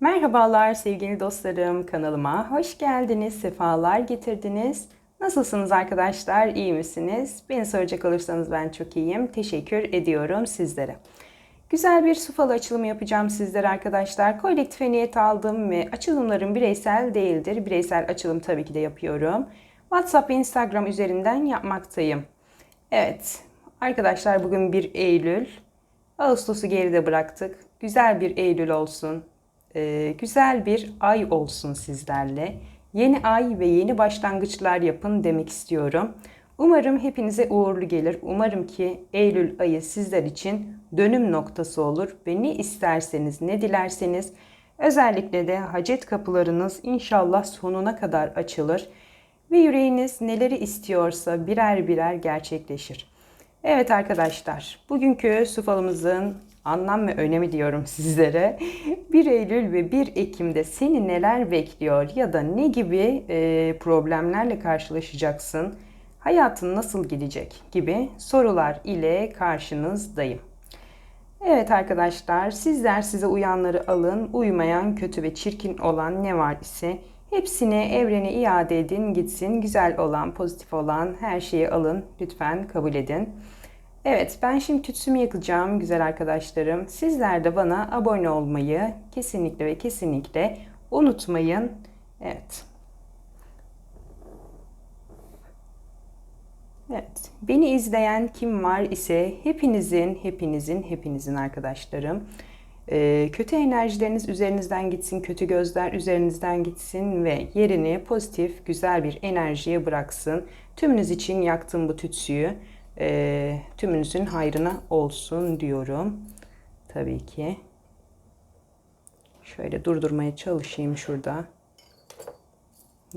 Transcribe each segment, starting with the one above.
Merhabalar sevgili dostlarım kanalıma hoş geldiniz, sefalar getirdiniz. Nasılsınız arkadaşlar, iyi misiniz? Beni soracak olursanız ben çok iyiyim. Teşekkür ediyorum sizlere. Güzel bir su falı açılımı yapacağım sizlere arkadaşlar. Kolektife niyet aldım ve açılımlarım bireysel değildir. Bireysel açılım tabii ki de yapıyorum. WhatsApp Instagram üzerinden yapmaktayım. Evet arkadaşlar bugün 1 Eylül. Ağustos'u geride bıraktık. Güzel bir Eylül olsun. Ee, güzel bir ay olsun sizlerle. Yeni ay ve yeni başlangıçlar yapın demek istiyorum. Umarım hepinize uğurlu gelir. Umarım ki Eylül ayı sizler için dönüm noktası olur ve ne isterseniz, ne dilerseniz özellikle de hacet kapılarınız inşallah sonuna kadar açılır ve yüreğiniz neleri istiyorsa birer birer gerçekleşir. Evet arkadaşlar, bugünkü su falımızın anlam ve önemi diyorum sizlere. 1 Eylül ve 1 Ekim'de seni neler bekliyor ya da ne gibi e, problemlerle karşılaşacaksın, hayatın nasıl gidecek gibi sorular ile karşınızdayım. Evet arkadaşlar, sizler size uyanları alın, uymayan, kötü ve çirkin olan ne var ise hepsini evrene iade edin, gitsin. Güzel olan, pozitif olan her şeyi alın, lütfen kabul edin. Evet ben şimdi tütsümü yakacağım güzel arkadaşlarım. Sizler de bana abone olmayı kesinlikle ve kesinlikle unutmayın. Evet. Evet. Beni izleyen kim var ise hepinizin, hepinizin, hepinizin arkadaşlarım. Ee, kötü enerjileriniz üzerinizden gitsin, kötü gözler üzerinizden gitsin ve yerini pozitif, güzel bir enerjiye bıraksın. Tümünüz için yaktım bu tütsüyü e, tümünüzün hayrına olsun diyorum. Tabii ki. Şöyle durdurmaya çalışayım şurada.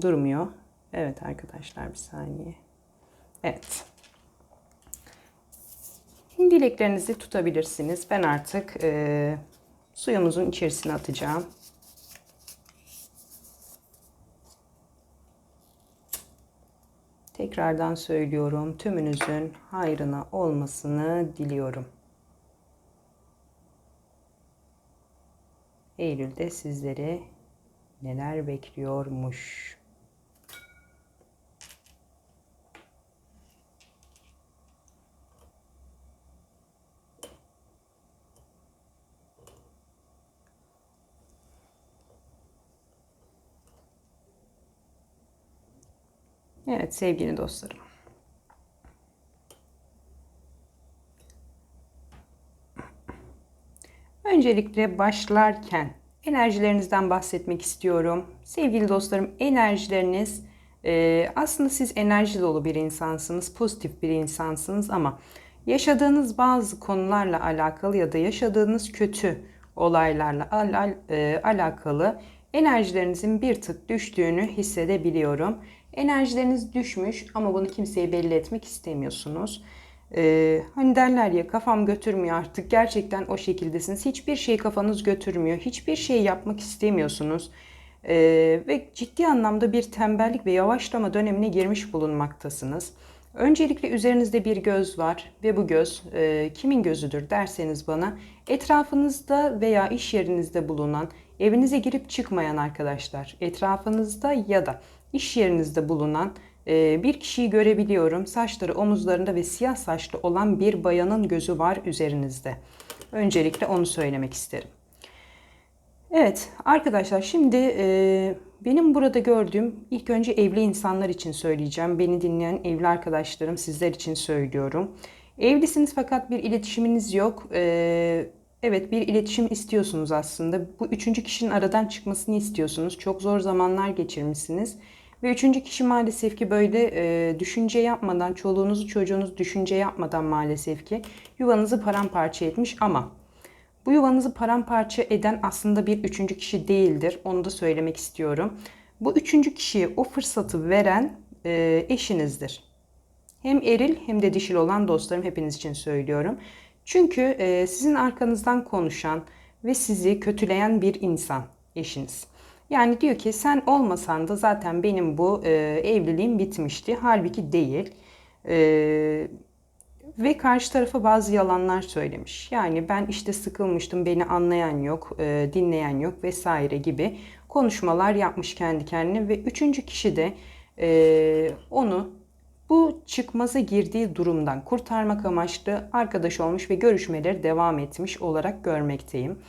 Durmuyor. Evet arkadaşlar bir saniye. Evet. Dileklerinizi tutabilirsiniz. Ben artık e, suyumuzun içerisine atacağım. Tekrardan söylüyorum. Tümünüzün hayrına olmasını diliyorum. Eylül'de sizleri neler bekliyormuş? Evet sevgili dostlarım. Öncelikle başlarken enerjilerinizden bahsetmek istiyorum. Sevgili dostlarım enerjileriniz e, aslında siz enerji dolu bir insansınız, pozitif bir insansınız ama yaşadığınız bazı konularla alakalı ya da yaşadığınız kötü olaylarla al, al, e, alakalı enerjilerinizin bir tık düştüğünü hissedebiliyorum. Enerjileriniz düşmüş ama bunu kimseye belli etmek istemiyorsunuz. Ee, hani derler ya kafam götürmüyor artık gerçekten o şekildesiniz. Hiçbir şey kafanız götürmüyor. Hiçbir şey yapmak istemiyorsunuz. Ee, ve ciddi anlamda bir tembellik ve yavaşlama dönemine girmiş bulunmaktasınız. Öncelikle üzerinizde bir göz var ve bu göz e, kimin gözüdür derseniz bana etrafınızda veya iş yerinizde bulunan evinize girip çıkmayan arkadaşlar etrafınızda ya da iş yerinizde bulunan e, bir kişiyi görebiliyorum. Saçları omuzlarında ve siyah saçlı olan bir bayanın gözü var üzerinizde. Öncelikle onu söylemek isterim. Evet arkadaşlar şimdi e, benim burada gördüğüm ilk önce evli insanlar için söyleyeceğim. Beni dinleyen evli arkadaşlarım sizler için söylüyorum. Evlisiniz fakat bir iletişiminiz yok. E, evet bir iletişim istiyorsunuz aslında. Bu üçüncü kişinin aradan çıkmasını istiyorsunuz. Çok zor zamanlar geçirmişsiniz. Ve üçüncü kişi maalesef ki böyle e, düşünce yapmadan, çoluğunuzu çocuğunuzu düşünce yapmadan maalesef ki yuvanızı paramparça etmiş ama bu yuvanızı paramparça eden aslında bir üçüncü kişi değildir. Onu da söylemek istiyorum. Bu üçüncü kişiye o fırsatı veren e, eşinizdir. Hem eril hem de dişil olan dostlarım hepiniz için söylüyorum. Çünkü e, sizin arkanızdan konuşan ve sizi kötüleyen bir insan eşiniz. Yani diyor ki sen olmasan da zaten benim bu e, evliliğim bitmişti. Halbuki değil. E, Ve karşı tarafa bazı yalanlar söylemiş. Yani ben işte sıkılmıştım, beni anlayan yok, e, dinleyen yok vesaire gibi konuşmalar yapmış kendi kendine. Ve üçüncü kişi de e, onu bu çıkmaza girdiği durumdan kurtarmak amaçlı arkadaş olmuş ve görüşmeleri devam etmiş olarak görmekteyim.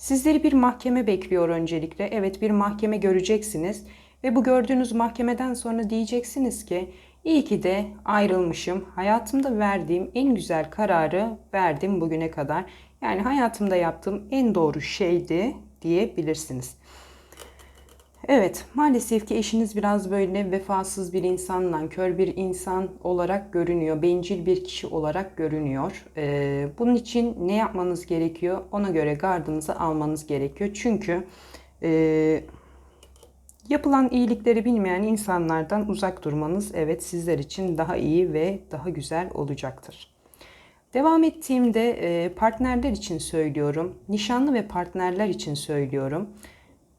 Sizleri bir mahkeme bekliyor öncelikle. Evet bir mahkeme göreceksiniz ve bu gördüğünüz mahkemeden sonra diyeceksiniz ki iyi ki de ayrılmışım. Hayatımda verdiğim en güzel kararı verdim bugüne kadar. Yani hayatımda yaptığım en doğru şeydi diyebilirsiniz. Evet, maalesef ki eşiniz biraz böyle vefasız bir insan, kör bir insan olarak görünüyor. Bencil bir kişi olarak görünüyor. Ee, bunun için ne yapmanız gerekiyor? Ona göre gardınızı almanız gerekiyor. Çünkü e, yapılan iyilikleri bilmeyen insanlardan uzak durmanız evet sizler için daha iyi ve daha güzel olacaktır. Devam ettiğimde e, partnerler için söylüyorum. Nişanlı ve partnerler için söylüyorum.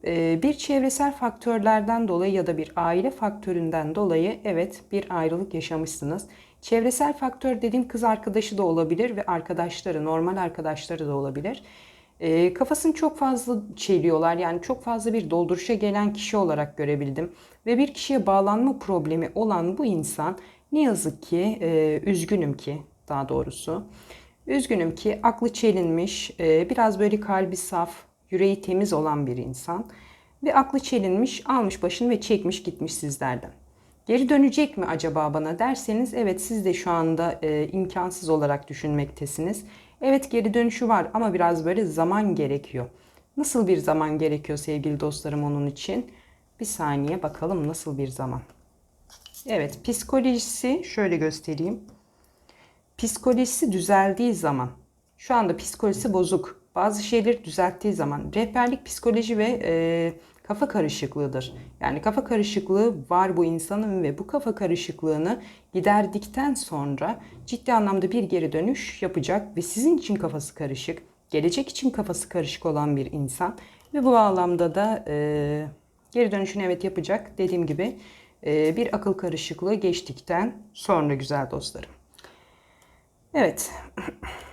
Ee, bir çevresel faktörlerden dolayı ya da bir aile faktöründen dolayı evet bir ayrılık yaşamışsınız. Çevresel faktör dediğim kız arkadaşı da olabilir ve arkadaşları, normal arkadaşları da olabilir. E, kafasını çok fazla çeliyorlar yani çok fazla bir dolduruşa gelen kişi olarak görebildim. Ve bir kişiye bağlanma problemi olan bu insan ne yazık ki e, üzgünüm ki daha doğrusu. Üzgünüm ki aklı çelinmiş, e, biraz böyle kalbi saf, yüreği temiz olan bir insan ve aklı çelinmiş, almış başını ve çekmiş gitmiş sizlerden. Geri dönecek mi acaba bana derseniz evet siz de şu anda e, imkansız olarak düşünmektesiniz. Evet geri dönüşü var ama biraz böyle zaman gerekiyor. Nasıl bir zaman gerekiyor sevgili dostlarım onun için? Bir saniye bakalım nasıl bir zaman. Evet psikolojisi şöyle göstereyim. Psikolojisi düzeldiği zaman şu anda psikolojisi bozuk bazı şeyleri düzelttiği zaman rehberlik psikoloji ve e, kafa karışıklığıdır. Yani kafa karışıklığı var bu insanın ve bu kafa karışıklığını giderdikten sonra ciddi anlamda bir geri dönüş yapacak ve sizin için kafası karışık, gelecek için kafası karışık olan bir insan ve bu bağlamda da e, geri dönüşünü evet yapacak. Dediğim gibi e, bir akıl karışıklığı geçtikten sonra güzel dostlarım. Evet.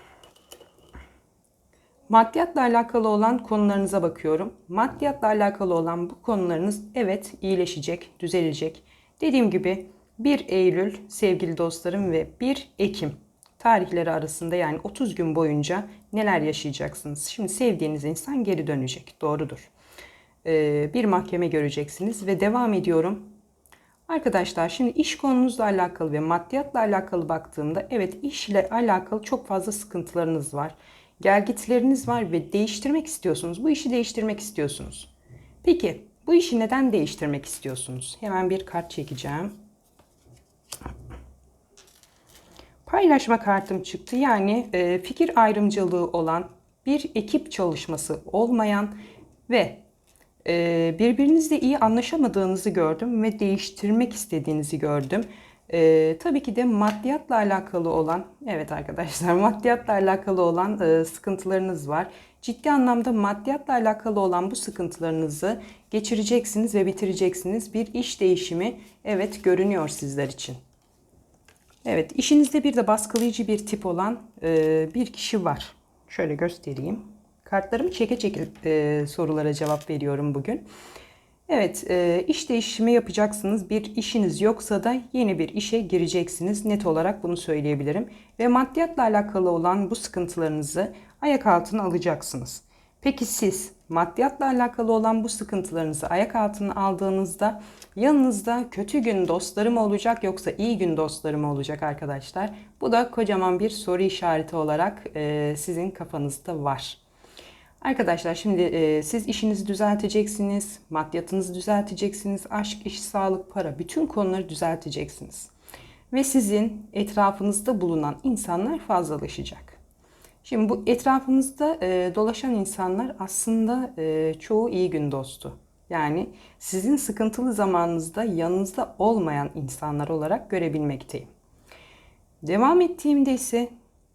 Maddiyatla alakalı olan konularınıza bakıyorum. Maddiyatla alakalı olan bu konularınız evet iyileşecek, düzelecek. Dediğim gibi 1 Eylül sevgili dostlarım ve 1 Ekim tarihleri arasında yani 30 gün boyunca neler yaşayacaksınız? Şimdi sevdiğiniz insan geri dönecek. Doğrudur. Ee, bir mahkeme göreceksiniz ve devam ediyorum. Arkadaşlar şimdi iş konunuzla alakalı ve maddiyatla alakalı baktığımda evet iş ile alakalı çok fazla sıkıntılarınız var gelgitleriniz var ve değiştirmek istiyorsunuz. Bu işi değiştirmek istiyorsunuz. Peki bu işi neden değiştirmek istiyorsunuz? Hemen bir kart çekeceğim. Paylaşma kartım çıktı. Yani e, fikir ayrımcılığı olan bir ekip çalışması olmayan ve e, birbirinizle iyi anlaşamadığınızı gördüm ve değiştirmek istediğinizi gördüm. Ee, tabii ki de maddiyatla alakalı olan, evet arkadaşlar maddiyatla alakalı olan e, sıkıntılarınız var. Ciddi anlamda maddiyatla alakalı olan bu sıkıntılarınızı geçireceksiniz ve bitireceksiniz. Bir iş değişimi evet görünüyor sizler için. Evet işinizde bir de baskılayıcı bir tip olan e, bir kişi var. Şöyle göstereyim. Kartlarımı çeke çeke e, sorulara cevap veriyorum bugün. Evet, e, iş değişimi yapacaksınız. Bir işiniz yoksa da yeni bir işe gireceksiniz. Net olarak bunu söyleyebilirim. Ve maddiyatla alakalı olan bu sıkıntılarınızı ayak altına alacaksınız. Peki siz maddiyatla alakalı olan bu sıkıntılarınızı ayak altına aldığınızda yanınızda kötü gün dostlarım olacak yoksa iyi gün dostlarım olacak arkadaşlar? Bu da kocaman bir soru işareti olarak e, sizin kafanızda var. Arkadaşlar şimdi e, siz işinizi düzelteceksiniz, maddiyatınızı düzelteceksiniz, aşk, iş, sağlık, para bütün konuları düzelteceksiniz. Ve sizin etrafınızda bulunan insanlar fazlalaşacak. Şimdi bu etrafınızda e, dolaşan insanlar aslında e, çoğu iyi gün dostu. Yani sizin sıkıntılı zamanınızda yanınızda olmayan insanlar olarak görebilmekteyim. Devam ettiğimde ise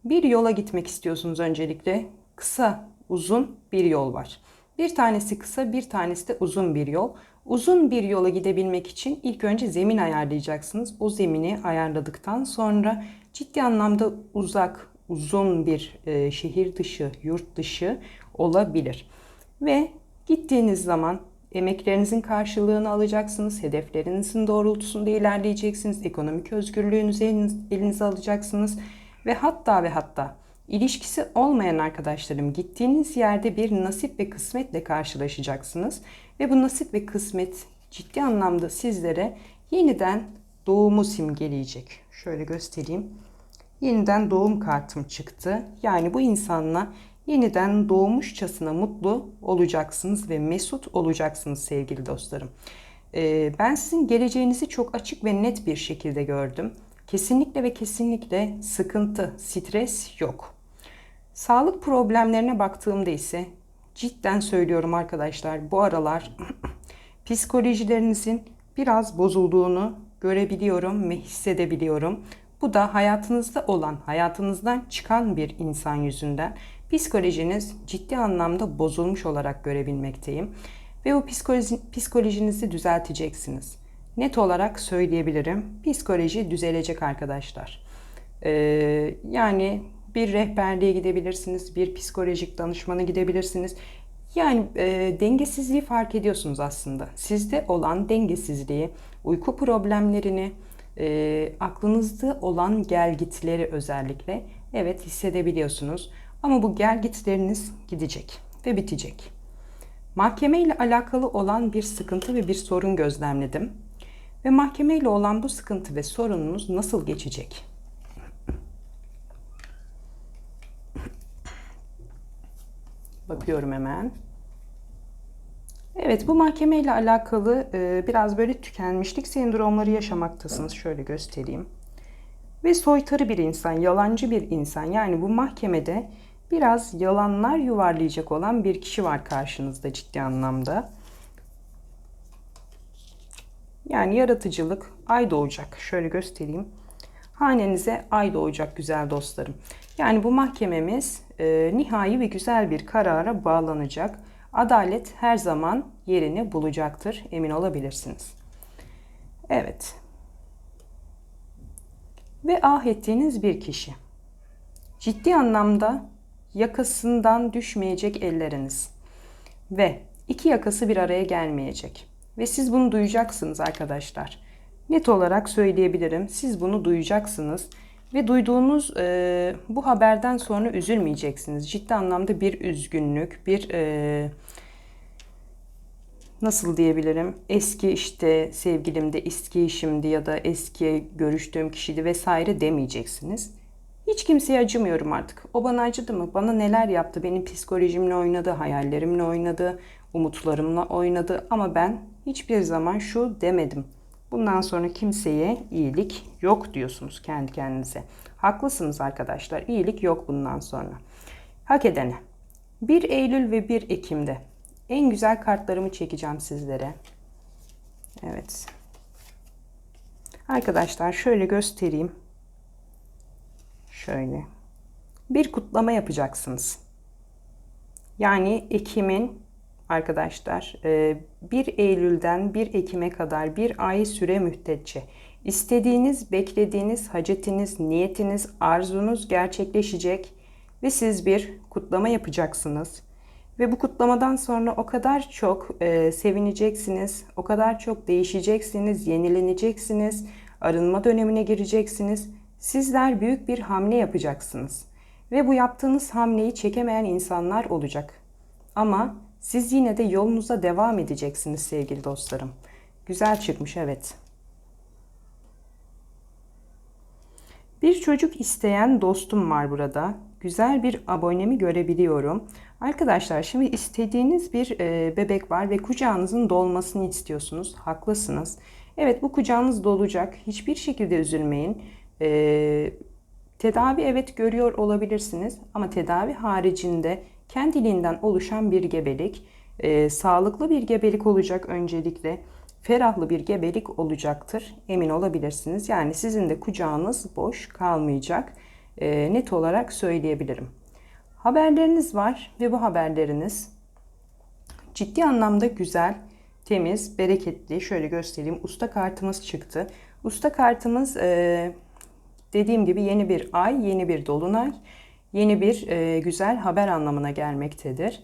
bir yola gitmek istiyorsunuz öncelikle. Kısa uzun bir yol var. Bir tanesi kısa, bir tanesi de uzun bir yol. Uzun bir yola gidebilmek için ilk önce zemin ayarlayacaksınız. O zemini ayarladıktan sonra ciddi anlamda uzak, uzun bir e, şehir dışı, yurt dışı olabilir. Ve gittiğiniz zaman emeklerinizin karşılığını alacaksınız, hedeflerinizin doğrultusunda ilerleyeceksiniz, ekonomik özgürlüğünüzü eliniz, elinize alacaksınız ve hatta ve hatta ilişkisi olmayan arkadaşlarım gittiğiniz yerde bir nasip ve kısmetle karşılaşacaksınız ve bu nasip ve kısmet ciddi anlamda sizlere yeniden doğumu simgeleyecek. Şöyle göstereyim. Yeniden doğum kartım çıktı. Yani bu insanla yeniden doğmuşçasına mutlu olacaksınız ve mesut olacaksınız sevgili dostlarım. Ee, ben sizin geleceğinizi çok açık ve net bir şekilde gördüm. Kesinlikle ve kesinlikle sıkıntı, stres yok. Sağlık problemlerine baktığımda ise cidden söylüyorum arkadaşlar bu aralar psikolojilerinizin biraz bozulduğunu görebiliyorum ve hissedebiliyorum. Bu da hayatınızda olan, hayatınızdan çıkan bir insan yüzünden psikolojiniz ciddi anlamda bozulmuş olarak görebilmekteyim. Ve psikoloji, psikolojinizi düzelteceksiniz. Net olarak söyleyebilirim. Psikoloji düzelecek arkadaşlar. Ee, yani bir rehberliğe gidebilirsiniz, bir psikolojik danışmana gidebilirsiniz. Yani e, dengesizliği fark ediyorsunuz aslında. Sizde olan dengesizliği, uyku problemlerini, e, aklınızda olan gelgitleri özellikle evet hissedebiliyorsunuz. Ama bu gelgitleriniz gidecek ve bitecek. Mahkeme ile alakalı olan bir sıkıntı ve bir sorun gözlemledim. Ve mahkeme ile olan bu sıkıntı ve sorununuz nasıl geçecek? Bakıyorum hemen. Evet bu mahkeme ile alakalı e, biraz böyle tükenmişlik sendromları yaşamaktasınız. Şöyle göstereyim. Ve soytarı bir insan, yalancı bir insan. Yani bu mahkemede biraz yalanlar yuvarlayacak olan bir kişi var karşınızda ciddi anlamda. Yani yaratıcılık ay doğacak. Şöyle göstereyim. Hanenize ay doğacak güzel dostlarım. Yani bu mahkememiz e, nihai ve güzel bir karara bağlanacak. Adalet her zaman yerini bulacaktır. Emin olabilirsiniz. Evet. Ve ah ettiğiniz bir kişi. Ciddi anlamda yakasından düşmeyecek elleriniz. Ve iki yakası bir araya gelmeyecek. Ve siz bunu duyacaksınız arkadaşlar. Net olarak söyleyebilirim. Siz bunu duyacaksınız. Ve duyduğunuz e, bu haberden sonra üzülmeyeceksiniz. Ciddi anlamda bir üzgünlük, bir e, nasıl diyebilirim? Eski işte sevgilimde, eski eşimdi ya da eski görüştüğüm kişiydi vesaire demeyeceksiniz. Hiç kimseye acımıyorum artık. O bana acıdı mı? Bana neler yaptı? Benim psikolojimle oynadı, hayallerimle oynadı, umutlarımla oynadı. Ama ben hiçbir zaman şu demedim. Bundan sonra kimseye iyilik yok diyorsunuz kendi kendinize. Haklısınız arkadaşlar. İyilik yok bundan sonra. Hak edene. 1 Eylül ve 1 Ekim'de en güzel kartlarımı çekeceğim sizlere. Evet. Arkadaşlar şöyle göstereyim. Şöyle. Bir kutlama yapacaksınız. Yani Ekim'in arkadaşlar 1 e, Eylül'den 1 Ekim'e kadar bir ay süre müddetçe istediğiniz, beklediğiniz hacetiniz, niyetiniz, arzunuz gerçekleşecek ve siz bir kutlama yapacaksınız. Ve bu kutlamadan sonra o kadar çok e, sevineceksiniz, o kadar çok değişeceksiniz, yenileneceksiniz, arınma dönemine gireceksiniz. Sizler büyük bir hamle yapacaksınız. Ve bu yaptığınız hamleyi çekemeyen insanlar olacak. Ama siz yine de yolunuza devam edeceksiniz sevgili dostlarım. Güzel çıkmış evet. Bir çocuk isteyen dostum var burada. Güzel bir abonemi görebiliyorum. Arkadaşlar şimdi istediğiniz bir e, bebek var ve kucağınızın dolmasını istiyorsunuz. Haklısınız. Evet bu kucağınız dolacak. Hiçbir şekilde üzülmeyin. E, tedavi evet görüyor olabilirsiniz ama tedavi haricinde kendiliğinden oluşan bir gebelik, e, sağlıklı bir gebelik olacak öncelikle. Ferahlı bir gebelik olacaktır. Emin olabilirsiniz. Yani sizin de kucağınız boş kalmayacak. E, net olarak söyleyebilirim. Haberleriniz var ve bu haberleriniz ciddi anlamda güzel, temiz, bereketli. Şöyle göstereyim. Usta kartımız çıktı. Usta kartımız e, dediğim gibi yeni bir ay, yeni bir dolunay, yeni bir e, güzel haber anlamına gelmektedir.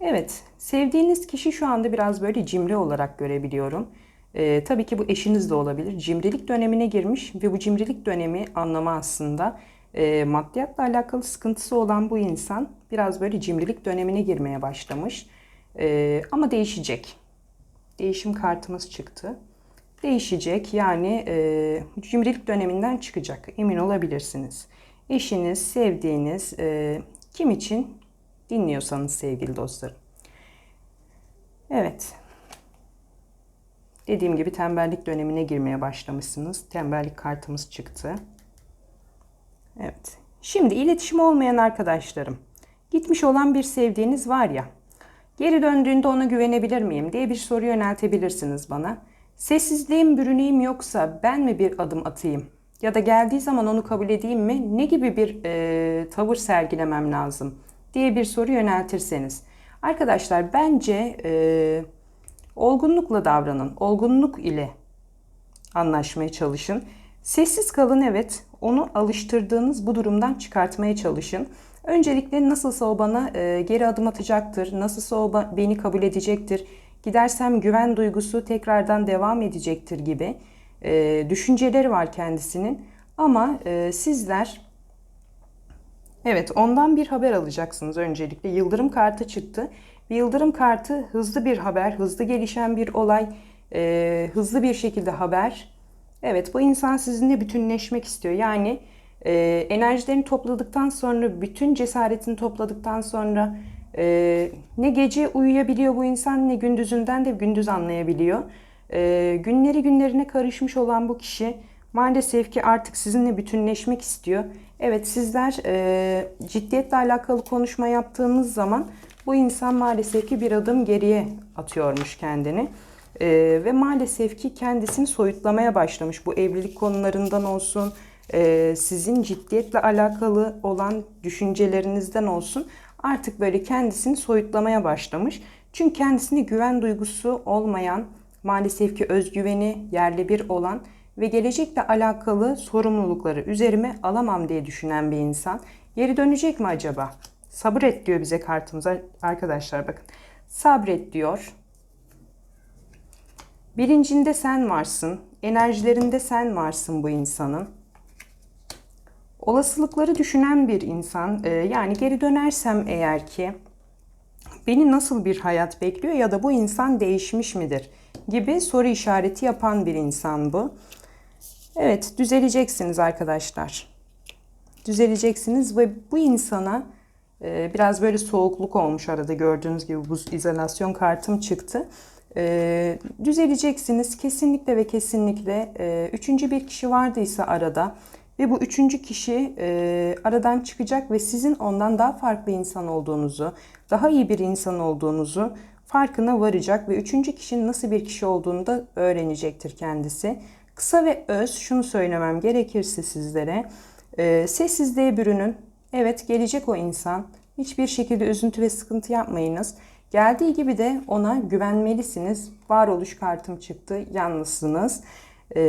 Evet, sevdiğiniz kişi şu anda biraz böyle cimri olarak görebiliyorum. Ee, tabii ki bu eşiniz de olabilir. Cimrilik dönemine girmiş ve bu cimrilik dönemi anlamı aslında e, maddiyatla alakalı sıkıntısı olan bu insan biraz böyle cimrilik dönemine girmeye başlamış. E, ama değişecek. Değişim kartımız çıktı. Değişecek yani e, cimrilik döneminden çıkacak. Emin olabilirsiniz. Eşiniz, sevdiğiniz e, kim için dinliyorsanız sevgili dostlarım. Evet. Dediğim gibi tembellik dönemine girmeye başlamışsınız. Tembellik kartımız çıktı. Evet. Şimdi iletişim olmayan arkadaşlarım. Gitmiş olan bir sevdiğiniz var ya. Geri döndüğünde ona güvenebilir miyim diye bir soru yöneltebilirsiniz bana. Sessizliğim bürüneyim yoksa ben mi bir adım atayım? Ya da geldiği zaman onu kabul edeyim mi? Ne gibi bir e, tavır sergilemem lazım? diye bir soru yöneltirseniz. Arkadaşlar bence e, olgunlukla davranın. Olgunluk ile anlaşmaya çalışın. Sessiz kalın evet. Onu alıştırdığınız bu durumdan çıkartmaya çalışın. Öncelikle nasılsa o bana e, geri adım atacaktır. Nasılsa o beni kabul edecektir. Gidersem güven duygusu tekrardan devam edecektir gibi e, düşünceleri var kendisinin. Ama e, sizler Evet, ondan bir haber alacaksınız öncelikle. Yıldırım kartı çıktı. Yıldırım kartı hızlı bir haber, hızlı gelişen bir olay, e, hızlı bir şekilde haber. Evet, bu insan sizinle bütünleşmek istiyor. Yani e, enerjilerini topladıktan sonra, bütün cesaretini topladıktan sonra e, ne gece uyuyabiliyor bu insan ne gündüzünden de gündüz anlayabiliyor. E, günleri günlerine karışmış olan bu kişi maalesef ki artık sizinle bütünleşmek istiyor. Evet sizler e, ciddiyetle alakalı konuşma yaptığınız zaman bu insan maalesef ki bir adım geriye atıyormuş kendini. E, ve maalesef ki kendisini soyutlamaya başlamış. Bu evlilik konularından olsun, e, sizin ciddiyetle alakalı olan düşüncelerinizden olsun artık böyle kendisini soyutlamaya başlamış. Çünkü kendisine güven duygusu olmayan, maalesef ki özgüveni yerli bir olan ve gelecekle alakalı sorumlulukları üzerime alamam diye düşünen bir insan geri dönecek mi acaba? Sabır et diyor bize kartımıza arkadaşlar bakın. Sabret diyor. Bilincinde sen varsın. Enerjilerinde sen varsın bu insanın. Olasılıkları düşünen bir insan. E, yani geri dönersem eğer ki beni nasıl bir hayat bekliyor ya da bu insan değişmiş midir gibi soru işareti yapan bir insan bu. Evet, düzeleceksiniz arkadaşlar. Düzeleceksiniz ve bu insana e, biraz böyle soğukluk olmuş arada gördüğünüz gibi bu izolasyon kartım çıktı. E, düzeleceksiniz kesinlikle ve kesinlikle. E, üçüncü bir kişi vardıysa arada ve bu üçüncü kişi e, aradan çıkacak ve sizin ondan daha farklı insan olduğunuzu, daha iyi bir insan olduğunuzu farkına varacak ve üçüncü kişinin nasıl bir kişi olduğunu da öğrenecektir kendisi. Kısa ve öz şunu söylemem gerekirse sizlere e, sessizliğe bürünün. Evet gelecek o insan. Hiçbir şekilde üzüntü ve sıkıntı yapmayınız. Geldiği gibi de ona güvenmelisiniz. Varoluş kartım çıktı. Yalnızsınız. E,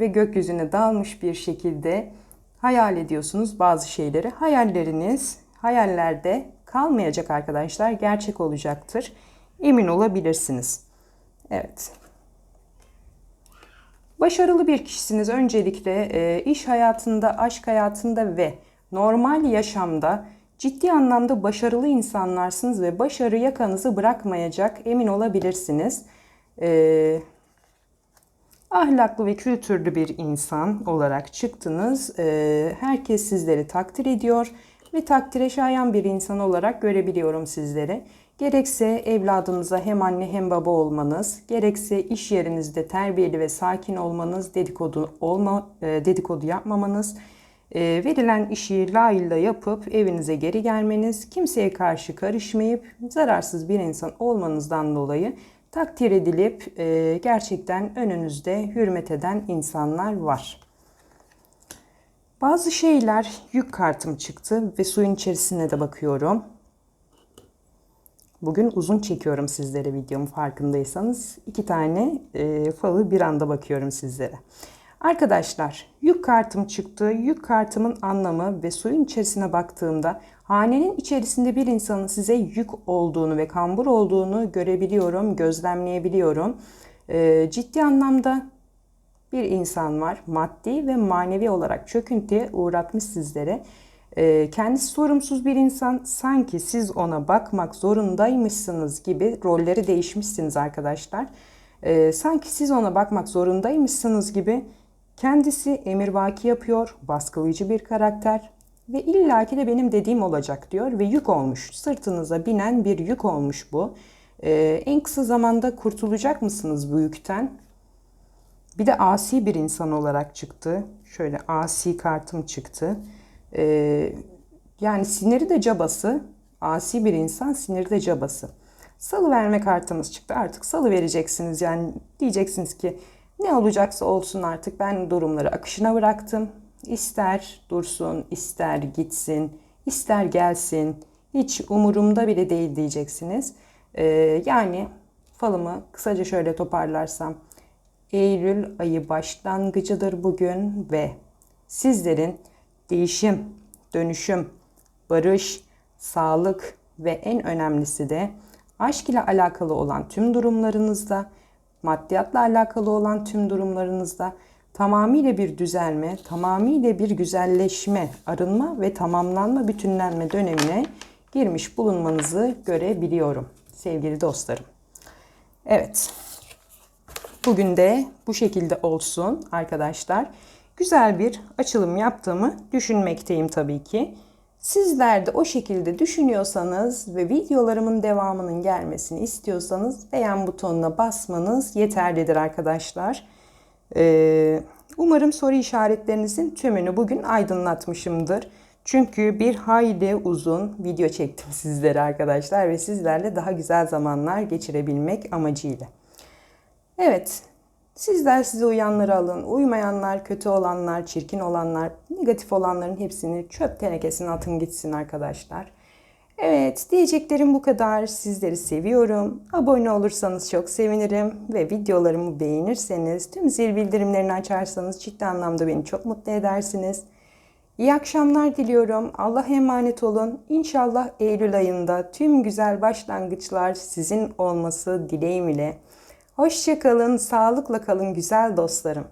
ve gökyüzüne dalmış bir şekilde hayal ediyorsunuz bazı şeyleri. Hayalleriniz hayallerde kalmayacak arkadaşlar. Gerçek olacaktır. Emin olabilirsiniz. Evet. Başarılı bir kişisiniz öncelikle e, iş hayatında, aşk hayatında ve normal yaşamda ciddi anlamda başarılı insanlarsınız ve başarı yakanızı bırakmayacak emin olabilirsiniz. E, ahlaklı ve kültürlü bir insan olarak çıktınız. E, herkes sizleri takdir ediyor ve takdire şayan bir insan olarak görebiliyorum sizleri. Gerekse evladınıza hem anne hem baba olmanız, gerekse iş yerinizde terbiyeli ve sakin olmanız, dedikodu olma e, dedikodu yapmamanız, e, verilen işi layığıyla yapıp evinize geri gelmeniz, kimseye karşı karışmayıp zararsız bir insan olmanızdan dolayı takdir edilip e, gerçekten önünüzde hürmet eden insanlar var. Bazı şeyler yük kartım çıktı ve suyun içerisine de bakıyorum. Bugün uzun çekiyorum sizlere videomu farkındaysanız. iki tane e, falı bir anda bakıyorum sizlere. Arkadaşlar yük kartım çıktı. Yük kartımın anlamı ve suyun içerisine baktığımda hanenin içerisinde bir insanın size yük olduğunu ve kambur olduğunu görebiliyorum, gözlemleyebiliyorum. Ee, ciddi anlamda bir insan var. Maddi ve manevi olarak çöküntüye uğratmış sizlere. Ee, kendisi sorumsuz bir insan. Sanki siz ona bakmak zorundaymışsınız gibi rolleri değişmişsiniz arkadaşlar. Ee, sanki siz ona bakmak zorundaymışsınız gibi kendisi emirvaki yapıyor. Baskılayıcı bir karakter. Ve illaki de benim dediğim olacak diyor ve yük olmuş. Sırtınıza binen bir yük olmuş bu. Ee, en kısa zamanda kurtulacak mısınız bu yükten? Bir de asi bir insan olarak çıktı. Şöyle asi kartım çıktı. Ee, yani siniri de cabası. Asi bir insan siniri de cabası. Salı verme kartımız çıktı. Artık salı vereceksiniz. Yani diyeceksiniz ki ne olacaksa olsun artık ben durumları akışına bıraktım. İster dursun, ister gitsin, ister gelsin. Hiç umurumda bile değil diyeceksiniz. Ee, yani falımı kısaca şöyle toparlarsam. Eylül ayı başlangıcıdır bugün ve sizlerin değişim, dönüşüm, barış, sağlık ve en önemlisi de aşk ile alakalı olan tüm durumlarınızda, maddiyatla alakalı olan tüm durumlarınızda tamamıyla bir düzelme, tamamıyla bir güzelleşme, arınma ve tamamlanma, bütünlenme dönemine girmiş bulunmanızı görebiliyorum sevgili dostlarım. Evet, Bugün de bu şekilde olsun arkadaşlar. Güzel bir açılım yaptığımı düşünmekteyim tabii ki. Sizler de o şekilde düşünüyorsanız ve videolarımın devamının gelmesini istiyorsanız beğen butonuna basmanız yeterlidir arkadaşlar. Ee, umarım soru işaretlerinizin tümünü bugün aydınlatmışımdır. Çünkü bir hayli uzun video çektim sizlere arkadaşlar ve sizlerle daha güzel zamanlar geçirebilmek amacıyla. Evet, sizler size uyanları alın. Uymayanlar, kötü olanlar, çirkin olanlar, negatif olanların hepsini çöp tenekesine atın gitsin arkadaşlar. Evet, diyeceklerim bu kadar. Sizleri seviyorum. Abone olursanız çok sevinirim ve videolarımı beğenirseniz, tüm zil bildirimlerini açarsanız ciddi anlamda beni çok mutlu edersiniz. İyi akşamlar diliyorum. Allah'a emanet olun. İnşallah Eylül ayında tüm güzel başlangıçlar sizin olması dileğim ile. Hoşçakalın, sağlıkla kalın güzel dostlarım.